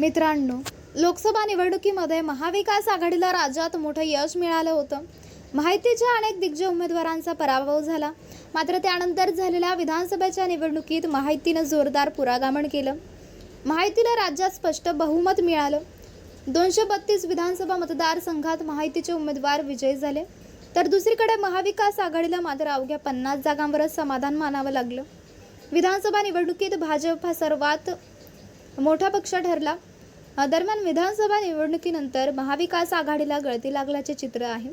मित्रांनो लोकसभा निवडणुकीमध्ये महाविकास आघाडीला राज्यात मोठं यश मिळालं होतं. माहितीच्या अनेक दिग्गज उमेदवारांचा पराभव झाला. मात्र त्यानंतर झालेल्या विधानसभेच्या निवडणुकीत माहितीनं जोरदार पुरागमन केलं. माहितीला राज्यात स्पष्ट बहुमत मिळालं. दोनशे बत्तीस विधानसभा मतदारसंघात माहितीचे उमेदवार विजयी झाले. तर दुसरीकडे महाविकास आघाडीला मात्र अवघ्या पन्नास जागांवरच समाधान मानावं लागलं. विधानसभा निवडणुकीत भाजप हा सर्वात मोठा पक्ष ठरला. दरम्यान विधानसभा निवडणुकीनंतर महाविकास आघाडीला गळती लागल्याचे चित्र आहे.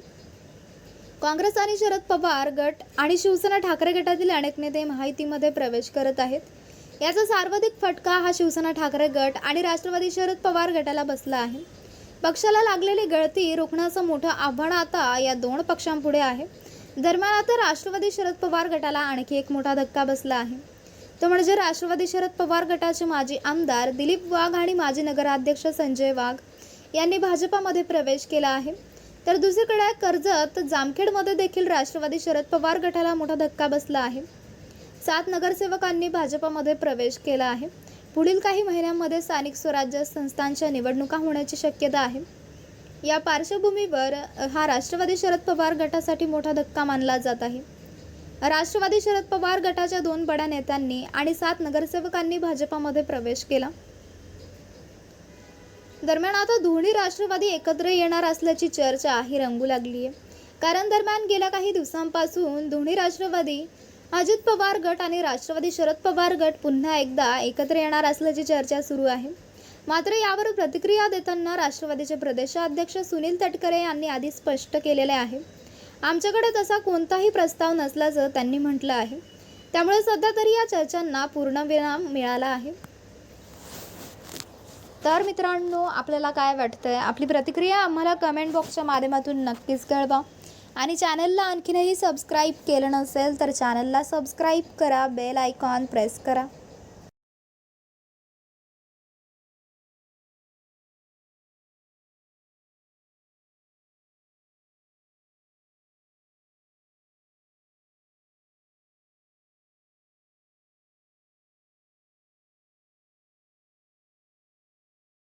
काँग्रेस आणि शरद पवार गट आणि शिवसेना ठाकरे गटातील अनेक नेते माहितीमध्ये प्रवेश करत आहेत. याचा सर्वाधिक फटका हा शिवसेना ठाकरे गट आणि राष्ट्रवादी शरद पवार गटाला बसला आहे. पक्षाला लागलेली गळती रोखण्याचं मोठं आव्हान आता या दोन पक्षांपुढे आहे. दरम्यान आता राष्ट्रवादी शरद पवार गटाला आणखी एक मोठा धक्का बसला आहे. तो म्हणजे राष्ट्रवादी शरद पवार गटाचे माजी आमदार दिलीप वाघ आणि माजी नगराध्यक्ष संजय वाघ यांनी भाजपामध्ये प्रवेश केला आहे. तर दुसरीकडे कर्जत जामखेडमध्ये देखील राष्ट्रवादी शरद पवार गटाला मोठा धक्का बसला आहे. सात नगरसेवकांनी भाजपामध्ये प्रवेश केला आहे. पुढील काही महिन्यांमध्ये स्थानिक स्वराज्य संस्थांच्या निवडणुका होण्याची शक्यता आहे. या पार्श्वभूमीवर हा राष्ट्रवादी शरद पवार गटासाठी मोठा धक्का मानला जात आहे. राष्ट्रवादी शरद पवार गटाच्या दोन बड्या नेत्यांनी आणि सात नगरसेवकांनी भाजपामध्ये प्रवेश केला. दरम्यान आता दोन्ही राष्ट्रवादी एकत्र येणार असल्याची चर्चा ही रंगू लागली आहे कारण दरम्यान गेल्या काही दिवसांपासून दोन्ही राष्ट्रवादी अजित पवार गट आणि राष्ट्रवादी शरद पवार गट पुन्हा एकदा एकत्र येणार असल्याची चर्चा सुरू आहे. मात्र यावर प्रतिक्रिया देताना राष्ट्रवादीचे प्रदेशाध्यक्ष सुनील तटकरे यांनी आधी स्पष्ट केलेले आहे. आमच्याकडे तसा कोणताही प्रस्ताव नसल्याचं त्यांनी म्हटलं आहे. त्यामुळे सध्या तरी या चर्चांना पूर्णविराम मिळाला आहे. तर मित्रांनो आपल्याला काय वाटतं आहे आपली प्रतिक्रिया आम्हाला कमेंट बॉक्सच्या माध्यमातून नक्कीच कळवा. आणि चॅनलला आणखीनही सबस्क्राईब केलं नसेल तर चॅनलला सबस्क्राईब करा बेल आयकॉन प्रेस करा.